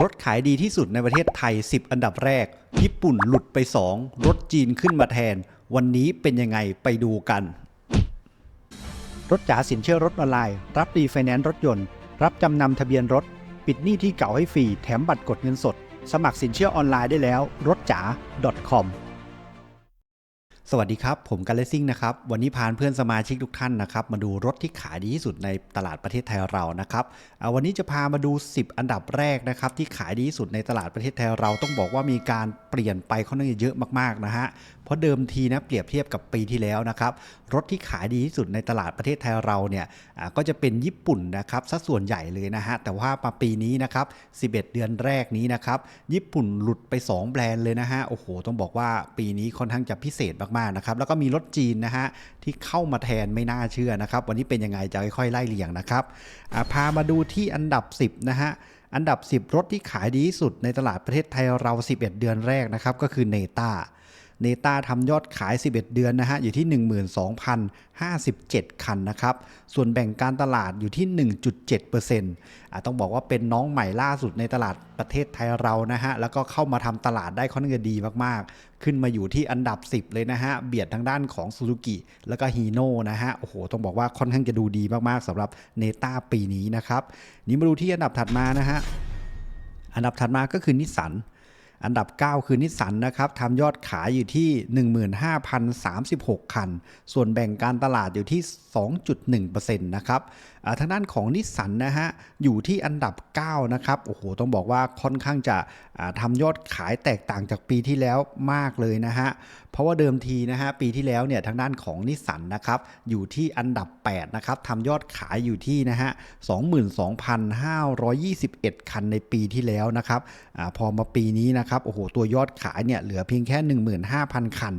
รถขายดีที่สุดในประเทศไทย 10 อันดับแรก ญี่ปุ่นหลุดไป 2 รถจีนขึ้นมาแทน วันนี้เป็นยังไงไปดูกัน รถจ๋าสินเชื่อรถออนไลน์ รับรีไฟแนนซ์รถยนต์ รับจำนำทะเบียนรถ ปิดหนี้ที่เก่าให้ฟรี แถมบัตรกดเงินสด สมัครสินเชื่อออนไลน์ได้แล้ว รถจ๋า .com สวัสดีครับ ผมกันเลซิ่งนะครับ วันนี้พาเพื่อนสมาชิกทุกท่านนะครับ มาดูรถที่ขายดีที่สุดในตลาดประเทศไทยเรานะครับวันนี้จะพามาดู 10 อันดับแรกนะครับ ที่ขายดีที่สุดในตลาดประเทศไทยเราต้องบอกว่ามีการเปลี่ยนไปค่อนข้างจะเยอะมากๆนะฮะเพราะเดิมทีนะเปรียบเทียบกับปีที่แล้วนะครับรถที่ขายดีที่สุดในตลาดประเทศไทยเราเนี่ยก็จะเป็นญี่ปุ่นนะครับซะส่วนใหญ่เลยนะฮะแต่ว่ามาปีนี้นะครับ 11 เดือนแรกนี้นะครับญี่ปุ่นหลุดไป 2 แบรนด์เลยนะฮะโอ้โหต้องบอกว่าปีนี้ค่อนข้างจะพิเศษมากๆนะครับ แล้วก็มีรถจีนนะฮะที่เข้ามาแทนไม่น่าเชื่อนะครับ วันนี้เป็นยังไงจะค่อยๆไล่เรียงนะครับพามาดูที่อันดับ 10 นะฮะอันดับ 10 รถที่ขายดีที่สุดในตลาดประเทศไทยเรา 11 เดือนแรกนะครับก็คือเนต้า เนต้าทำยอดขาย 11 เดือนนะฮะอยู่ที่ 12,057 คันนะครับ ส่วนแบ่งการตลาดอยู่ที่ 1.7%อะต้องบอกว่าเป็นน้องใหม่ล่าสุดในตลาดประเทศไทยเรานะฮะ แล้วก็เข้ามาทำตลาดได้ค่อนข้างจะดีมากๆ ขึ้นมาอยู่ที่อันดับ 10 เลยนะฮะ เบียดทางด้านของซูซูกิแล้วก็ฮีโน่นะฮะ โอ้โห ต้องบอกว่าค่อนข้างจะดูดีมากๆสำหรับเนต้าปีนี้นะครับ นี่มาดูที่อันดับถัดมานะฮะ อันดับถัดมาก็คือนิสสัน อันดับ 9 คือนิสสันนะครับทำยอดขายอยู่ที่ 15,036 คัน ส่วนแบ่งการตลาดอยู่ที่ 2.1%นะครับ ทางด้านของนิสสันนะฮะอยู่ที่อันดับ 9 นะครับโอ้โหต้องบอกว่าค่อนข้างจะอ่าทำยอดขายแตกต่างจากปีที่แล้วมากเลยนะฮะเพราะว่าเดิมทีนะฮะปีที่แล้วเนี่ยทางด้านของนิสสันนะครับอยู่ที่อันดับ8นะครับทำยอดขายอยู่ที่นะฮะ22,521 คันในปีที่แล้วนะครับอพอมาปีนี้นะครับโอ้โหตัวยอดขายเนี่ยเหลือเพียงแค่ 15,000 คัน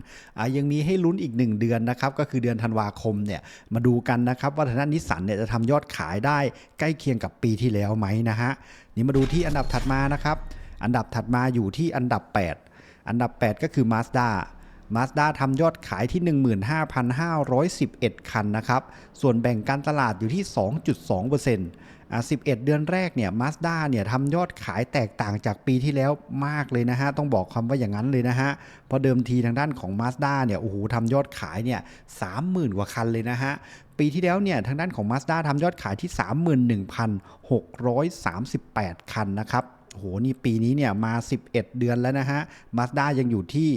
ยังมีให้ลุ้นอีก 1 เดือนนะครับก็คือเดือนธันวาคมเนี่ยมาดูกันนะครับว่าทางด้านนิสสันเนี่ยจะทำยอดขายได้ใกล้เคียงกับปีที่แล้วไหมนะฮะนี่มาดูที่อันดับถัดมานะครับ อันดับถัดมาอยู่ที่อันดับ 8 อันดับ 8 ก็คือ Mazda Mazda ทำยอดขายที่ 15,511 คันนะครับ ส่วนแบ่งการตลาดอยู่ที่ 2.2%อ่า11 เดือนแรกเนี่ย Mazda เนี่ยทำยอดขายแตกต่างจากปีที่แล้วมากเลยนะฮะ ต้องบอกคำว่าอย่างนั้นเลยนะฮะ เพราะเดิมทีทางด้านของ Mazda เนี่ยโอ้โหทำยอดขายเนี่ย30,000กว่าคันเลยนะฮะ ปีที่แล้วเนี่ยทางด้านของ Mazda ทำยอดขายที่ 31,638 คันนะครับ โอ้โหนี่ปีนี้เนี่ยมา 11 เดือนแล้วนะฮะ Mazda ยังอยู่ที่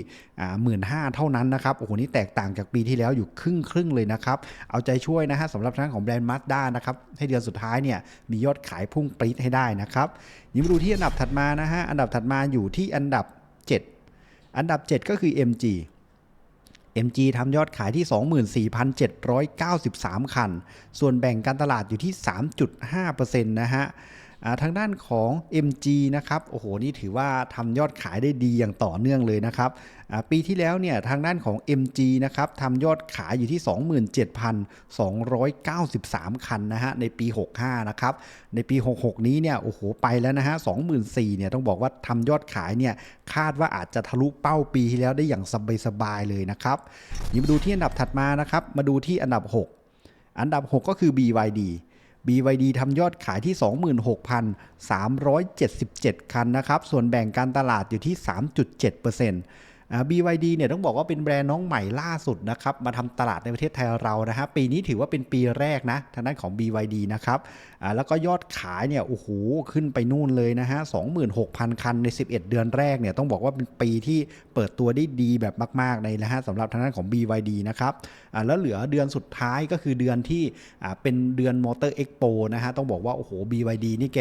หมื่นห้าเท่านั้นนะครับโอ้โหนี่แตกต่างจากปีที่แล้วอยู่ครึ่งครึ่งเลยนะครับ เอาใจช่วยนะฮะสำหรับทางของแบรนด์ Mazda นะครับ ให้เดือนสุดท้ายเนี่ยมียอดขายพุ่งปรี๊ดให้ได้นะครับนี่มาดูที่อันดับถัดมานะฮะอันดับถัดมาอยู่ที่อันดับ 7 อันดับ 7 ก็คือ MG MG ทำยอดขายที่ 24,793 คัน ส่วนแบ่งการตลาดอยู่ที่ 3.5%นะฮะ ทางด้านของ MG นะครับโอ้โหนี่ถือว่าทำยอดขายได้ดีอย่างต่อเนื่องเลยนะครับปีที่แล้วเนี่ยทางด้านของ MG นะครับทำยอดขายอยู่ที่ 27,293 คันนะฮะในปี 65 นะครับในปี 66 นี้เนี่ยโอ้โหไปแล้วนะฮะ24,000เนี่ยต้องบอกว่าทำยอดขายเนี่ยคาดว่าอาจจะทะลุเป้าปีที่แล้วได้อย่างสบายๆเลยนะครับนี่มาดูที่อันดับถัดมานะครับมาดูที่อันดับ 6 อันดับ 6 ก็คือ BYD BYD ทำยอดขายที่ 26,377 คันนะครับ ส่วนแบ่งการตลาดอยู่ที่ 3.7%อ่า BYD เนี่ยต้องบอกว่าเป็นแบรนด์น้องใหม่ล่าสุดนะครับมาทำตลาดในประเทศไทยเรานะฮะปีนี้ถือว่าเป็นปีแรกนะทางด้านของ BYD นะครับแล้วก็ยอดขายเนี่ยโอ้โหขึ้นไปนู่นเลยนะฮะ26,000 คันใน 11 เดือนแรกเนี่ยต้องบอกว่าเป็นปีที่เปิดตัวได้ดีแบบมากๆเลยนะฮะสำหรับทางด้านของ BYD นะครับแล้วเหลือเดือนสุดท้ายก็คือเดือนที่เป็นเดือนมอเตอร์เอ็กโปนะฮะต้องบอกว่าโอ้โห BYD นี่แก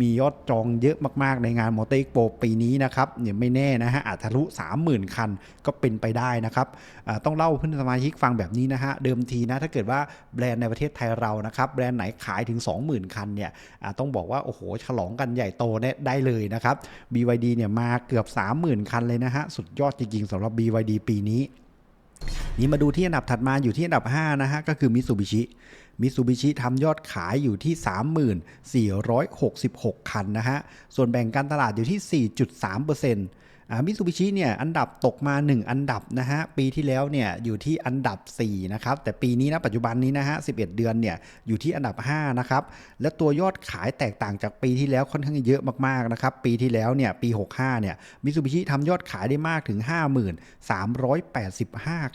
มียอดจองเยอะมากๆในงานมอเตอร์เอ็กโปปีนี้นะครับเนี่ยไม่แน่นะฮะอาจทะลุ30,000คันก็เป็นไปได้นะครับต้องเล่าเพื่อนสมาชิกฟังแบบนี้นะฮะเดิมทีนะถ้าเกิดว่าแบรนด์ในประเทศไทยเรานะครับแบรนด์ไหนขายถึง 20,000 คันเนี่ยต้องบอกว่าโอ้โหฉลองกันใหญ่โตได้ได้เลยนะครับ BYD เนี่ยมาเกือบ 30,000 คันเลยนะฮะสุดยอดจริงๆสำหรับ BYD ปีนี้นี่มาดูที่อันดับถัดมาอยู่ที่อันดับ 5 นะฮะ ก็คือมิ t ซูบิชิมิ t ซูบิชิทำยอดขายอยู่ที่ 3466 คันนะฮะ ส่วนแบ่งการตลาดอยู่ที่ 4.3%อ มิซูบิชิเนี่ยอันดับตกมา 1 อันดับนะฮะปีที่แล้วเนี่ยอยู่ที่อันดับ4นะครับแต่ปีนี้นะปัจจุบันนี้นะฮะ11 เดือนเนี่ยอยู่ที่อันดับ5นะครับและตัวยอดขายแตกต่างจากปีที่แล้วค่อนข้างเยอะมากๆนะครับปีที่แล้วเนี่ยปี 65เนี่ยมิซูบิชิทำยอดขายได้มากถึง 5385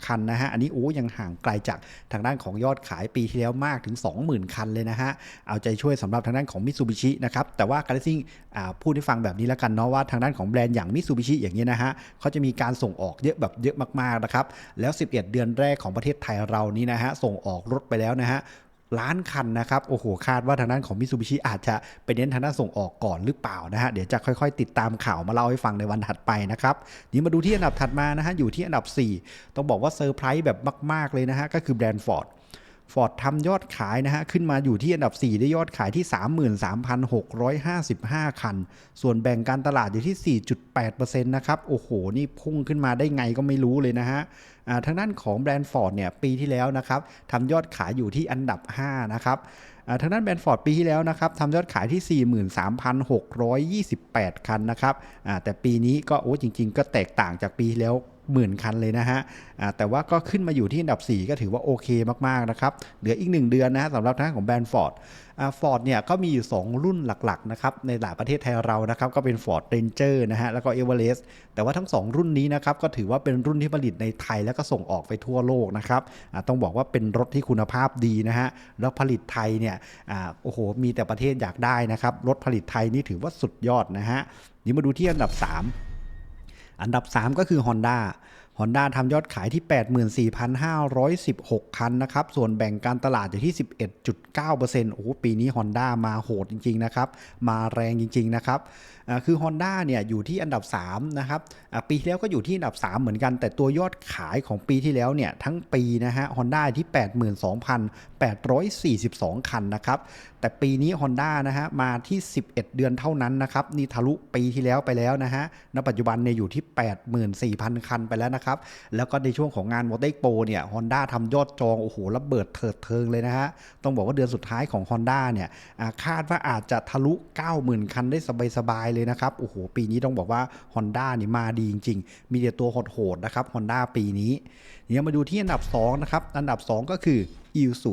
คันนะฮะอันนี้โอ้ยังห่างไกลจากทางด้านของยอดขายปีที่แล้วมากถึง 20,000 คันเลยนะฮะเอาใจช่วยสำหรับทางด้านของมิซูบิชินะครับแต่ว่าการซิ่งพูดให้ฟังแบบนี้แล้วกันเนาะว่าทางด้านของแบรนด์อย่างมิซูบิชิอย่างนี้นะฮะเขาจะมีการส่งออกเยอะแบบเยอะมากๆนะครับ แล้ว 11 เดือนแรกของประเทศไทยเรานี้นะฮะส่งออกรถไปแล้วนะฮะล้านคันนะครับ โอ้โห คาดว่าทางด้านของมิ t ูบิชิอาจจะไปเน้นทางด้านส่งออกก่อนหรือเปล่านะฮะ เดี๋ยวจะค่อยๆ ติดตามข่าวมาเล่าให้ฟังในวันถัดไปนะครับ นี่มาดูที่อันดับถัดมานะฮะ อยู่ที่อันดับ 4 ต้องบอกว่าเซอร์ไพรส์แบบมาก ๆ เลยนะฮะ ก็คือแบรนด์ฟอร์ด ฟอร์ดทำยอดขายนะฮะขึ้นมาอยู่ที่อันดับ 4 ได้ยอดขายที่ 33,655 คัน ส่วนแบ่งการตลาดอยู่ที่ 4.8%นะครับ โอ้โห นี่พุ่งขึ้นมาได้ไงก็ไม่รู้เลยนะฮะทางด้านของแบรนด์ฟอร์ดเนี่ยปีที่แล้วนะครับทำยอดขายอยู่ที่อันดับ 5 นะครับทางด้านแบรนด์ฟอร์ดปีที่แล้วนะครับทำยอดขายที่ 43,628 คันนะครับแต่ปีนี้ก็โอ้จริง ๆ ก็แตกต่างจากปีที่แล้ว หมื่นคันเลยนะฮะแต่ว่าก็ขึ้นมาอยู่ที่อันดับ 4 ก็ถือว่าโอเคมากๆนะครับ เหลืออีก 1 เดือนนะฮะสำหรับทางของแบรนด์ฟอร์ดฟอร์ดเนี่ยก็มีอยู่ 2 รุ่นหลักๆนะครับในหลายประเทศไทยเรานะครับก็เป็น Ford Ranger นะฮะแล้วก็ Everest แต่ว่าทั้ง 2 รุ่นนี้นะครับก็ถือว่าเป็นรุ่นที่ผลิตในไทยแล้วก็ส่งออกไปทั่วโลกนะครับต้องบอกว่าเป็นรถที่คุณภาพดีนะฮะแล้วผลิตไทยเนี่ยโอ้โหมีแต่ประเทศอยากได้นะครับรถผลิตไทยนี่ถือว่าสุดยอดนะฮะนี่มาดูที่อันดับ 3 อันดับ 3 ก็คือ Honda Honda ทำยอดขายที่ 84,516 คันนะครับ ส่วนแบ่งการตลาดอยู่ที่ 11.9%โอ้โหปีนี้ Honda มาโหดจริง ๆ นะครับ มาแรงจริง ๆ นะครับ คือ Honda เนี่ยอยู่ที่อันดับ 3 นะครับ ปีที่แล้วก็อยู่ที่อันดับ 3 เหมือนกัน แต่ตัวยอดขายของปีที่แล้วเนี่ย ทั้งปีนะฮะ Honda ที่ 82,000 842 คันนะครับ แต่ปีนี้ Honda นะฮะมาที่ 11 เดือนเท่านั้นนะครับ นี่ทะลุปีที่แล้วไปแล้วนะฮะ ณ ปัจจุบันเนี่ยอยู่ที่ 84,000 คันไปแล้วนะครับ แล้วก็ในช่วงของงาน m o t o r Expo เนี่ย Honda ทำยอดจอง โอ้โหระเบิดเถิดเทิงเลยนะฮะ ต้องบอกว่าเดือนสุดท้ายของ Honda เนี่ยคาดว่าอาจจะทะลุ 90,000 คันได้สบายๆเลยนะครับ โอ้โห ปีนี้ต้องบอกว่า Honda นี่มาดีจริง ๆ มีแต่ตัวโหดๆนะครับ Honda ปีนี้ เดี๋ยวมาดูที่อันดับ2นะครับ อันดับ 2 ก็คือ i s u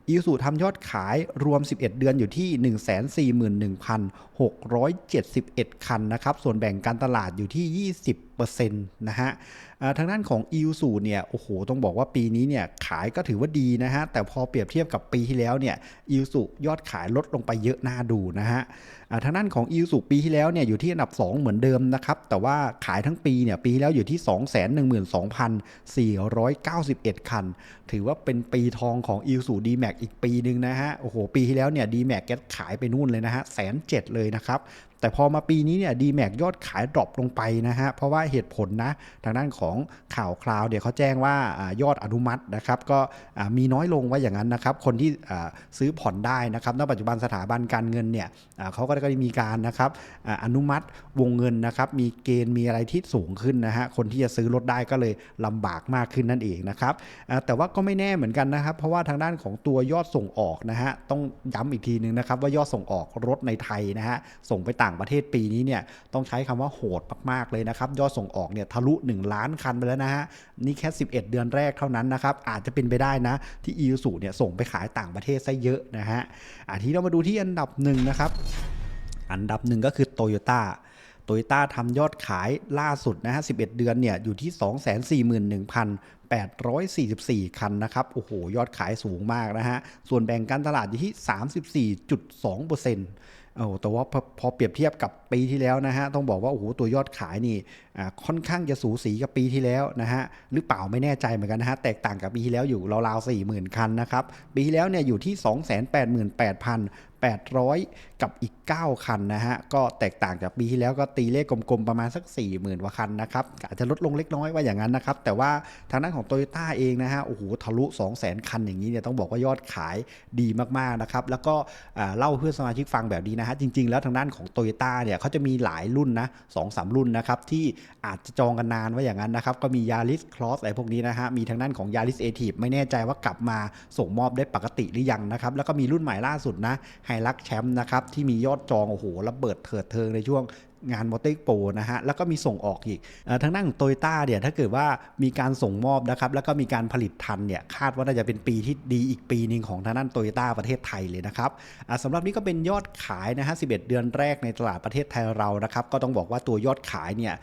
อีซูทำยอดขายรวม 11 เดือนอยู่ที่ 141,671 คันนะครับ ส่วนแบ่งการตลาดอยู่ที่ 20%นะฮะทางด้านของอิวสูเนี่ยโอ้โหต้องบอกว่าปีนี้เนี่ยขายก็ถือว่าดีนะฮะ แต่พอเปรียบเทียบกับปีที่แล้วเนี่ยอิวสูยอดขายลดลงไปเยอะน่าดูนะฮะทางด้านของอิวสูปีที่แล้วเนี่ยอยู่ที่อันดับ 2 เหมือนเดิมนะครับ แต่ว่าขายทั้งปีเนี่ยปีที่แล้วอยู่ที่ 212,491 คัน ถือว่าเป็นปีทองของอิวสูดีแม็กอีกปีหนึ่งนะฮะ โอ้โห ปีที่แล้วเนี่ยดีแม็กแกขายไปนู่นเลยนะฮะแสนเจ็ดเลยนะครับ แต่พอมาปีนี้เนี่ยดีแม็กยอดขายดรอปลงไปนะฮะ เพราะว่าเหตุผลนะ ทางด้านของข่าวคราวเดี๋ยวเขาแจ้งว่ายอดอนุมัตินะครับ ก็มีน้อยลงว่าอย่างนั้นนะครับ คนที่ซื้อผ่อนได้นะครับณปัจจุบันสถาบันการเงินเนี่ยเขาก็ได้มีการนะครับอนุมัติวงเงินนะครับ มีเกณฑ์มีอะไรที่สูงขึ้นนะฮะ คนที่จะซื้อรถได้ก็เลยลำบากมากขึ้นนั่นเองนะครับ แต่ว่าก็ไม่แน่เหมือนกันนะครับ เพราะว่าทางด้านของตัวยอดส่งออกนะฮะ ต้องย้ำอีกทีนึงนะครับว่ายอดส่งออกรถในไทยนะฮะ ส่งไปต่างางประเทศปีนี้เนี่ยต้องใช้คำว่าโหดมากๆเลยนะครับ ยอดส่งออกเนี่ยทะลุ 1 ล้านคันไปแล้วนะฮะ นี่แค่ 11 เดือนแรกเท่านั้นนะครับ อาจจะเป็นไปได้นะ ที่อีซูเนี่ยส่งไปขายต่างประเทศซะเยอะนะฮะอาทีเรามาดูที่อันดับหนึ่งนะครับ อันดับหนึ่งก็คือโตโยต้าโตโยต้าทำยอดขายล่าสุดนะฮะ 11 เดือนเนี่ยอยู่ที่ 241,844 คันนะครับ โอ้โห ยอดขายสูงมากนะฮะ ส่วนแบ่งการตลาดอยู่ที่ 34.2% โอ้แต่ว่าพอพอเปรียบเทียบกับ ปีที่แล้วนะฮะต้องบอกว่าโอ้โหตัวยอดขายนี่ค่อนข้างจะสูสีกับปีที่แล้วนะฮะหรือเปล่าไม่แน่ใจเหมือนกันนะฮะแตกต่างกับปีที่แล้วอยู่ราวๆ4 0,000คันนะครับปีที่แล้วเนี่ยอยู่ที่ 288,000 800 กับอีก 9 คันนะฮะ ก็แตกต่างจากปีที่แล้วก็ตีเลขกลมๆ ประมาณสัก 40,000กว่าคันนะครับ อาจจะลดลงเล็กน้อยว่าอย่างนั้นนะครับ แต่ว่าทางด้านของโตโยต้าเองนะฮะ โอ้โห ทะลุ 200,000 คันอย่างนี้เนี่ยต้องบอกว่ายอดขายดีมากๆนะครับ แล้วก็เล่าเพื่อสมาชิกฟังแบบนี้นะฮะ จริงๆ แล้วทางด้านของโตโยต้เนี่ยเขาจะมีหลายรุ่นนะสองสามรุ่นนะครับที่อาจจะจองกันนานว่าอย่างนั้นนะครับก็มียาริสคลอสอะไรพวกนี้นะฮะมีทางด้านของยาริสเอทีฟไม่แน่ใจว่ากลับมาส่งมอบได้ปกติหรือยังนะครับแล้วก็มีรุ่นใหม่ล่าสุดนะไฮลักแชมป์นะครับที่มียอดจองโอ้โหระเบิดเถิดเทิงในช่วง งานมอเตอร์โปนะฮะแล้วก็มีส่งออกอีกทางด้านของโตโยต้าเนี่ยถ้าเกิดว่ามีการส่งมอบนะครับแล้วก็มีการผลิตทันเนี่ยคาดว่าน่าจะเป็นปีที่ดีอีกปีหนึ่งของทางด้านโตโยต้าประเทศไทยเลยนะครับสำหรับนี้ก็เป็นยอดขายนะฮะ11 เดือนแรกในตลาดประเทศไทยเรานะครับก็ต้องบอกว่าตัวยอดขายเนี่ย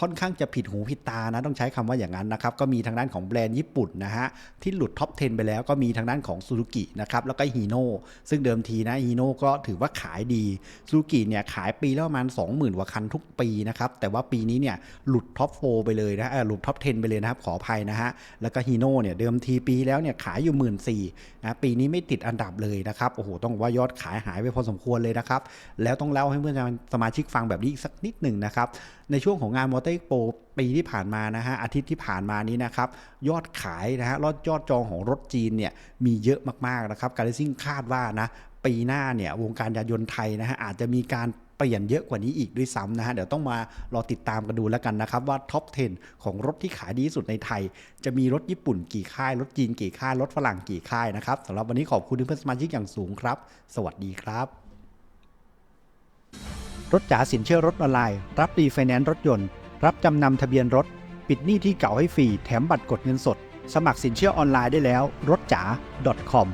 ค่อนข้างจะผิดหูผิดตานะต้องใช้คำว่าอย่างนั้นนะครับก็มีทางด้านของแบรนด์ญี่ปุ่นนะฮะที่หลุดท็อป 10 ไปแล้วก็มีทางด้านของซูซูกินะครับแล้วก็ฮีโน่ซึ่งเดิมทีนะฮีโน่ก็ถือว่าขายดีซูซูกิเนี่ยขายปีละประมาณ 20,000กว่าคันทุกปีนะครับแต่ว่าปีนี้เนี่ยหลุดท็อป4ไปเลยนะหลุดท็อป 10 ไปเลยนะครับขออภัยนะฮะแล้วก็ฮีโน่เนี่ยเดิมทีปีแล้วเนี่ยขายอยู่1 4ื่นสี่นะปีนี้ไม่ติดอันดับเลยนะครับโอ้โหต้องว่ายอดขายหายไปพอสมควรเลยนะครับแล้วต้องเล่าให้เพื่อนสมาชิกฟังแบบนี้อีกสักนิดหนึ่งนะครับในช่วงของงานมอเตอร์โปปีที่ผ่านมานะฮะอาทิตย์ที่ผ่านมานี้นะครับยอดขายนะฮะยอดจองของรถจีนเนี่ยมีเยอะมากๆนะครับการซิ่งคาดว่านะปีหน้าเนี่ยวงการยานยนต์ไทยนะฮะอาจจะมีการ เปลี่ยนเยอะกว่านี้อีกด้วยซ้ำนะฮะเดี๋ยวต้องมารอติดตามกันดูแล้วกันนะครับว่าท็อป 10 ของรถที่ขายดีที่สุดในไทย จะมีรถญี่ปุ่นกี่ค่าย รถจีนกี่ค่าย รถฝรั่งกี่ค่ายนะครับสำหรับวันนี้ขอบคุณเพื่อนสมาชิกอย่างสูงครับ สวัสดีครับรถจ๋าสินเชื่อรถออนไลน์ รับรีไฟแนนซ์รถยนต์ รับจำนำทะเบียนรถ ปิดหนี้ที่เก่าให้ฟรี แถมบัตรกดเงินสด สมัครสินเชื่อออนไลน์ได้แล้ว รถจ๋า .com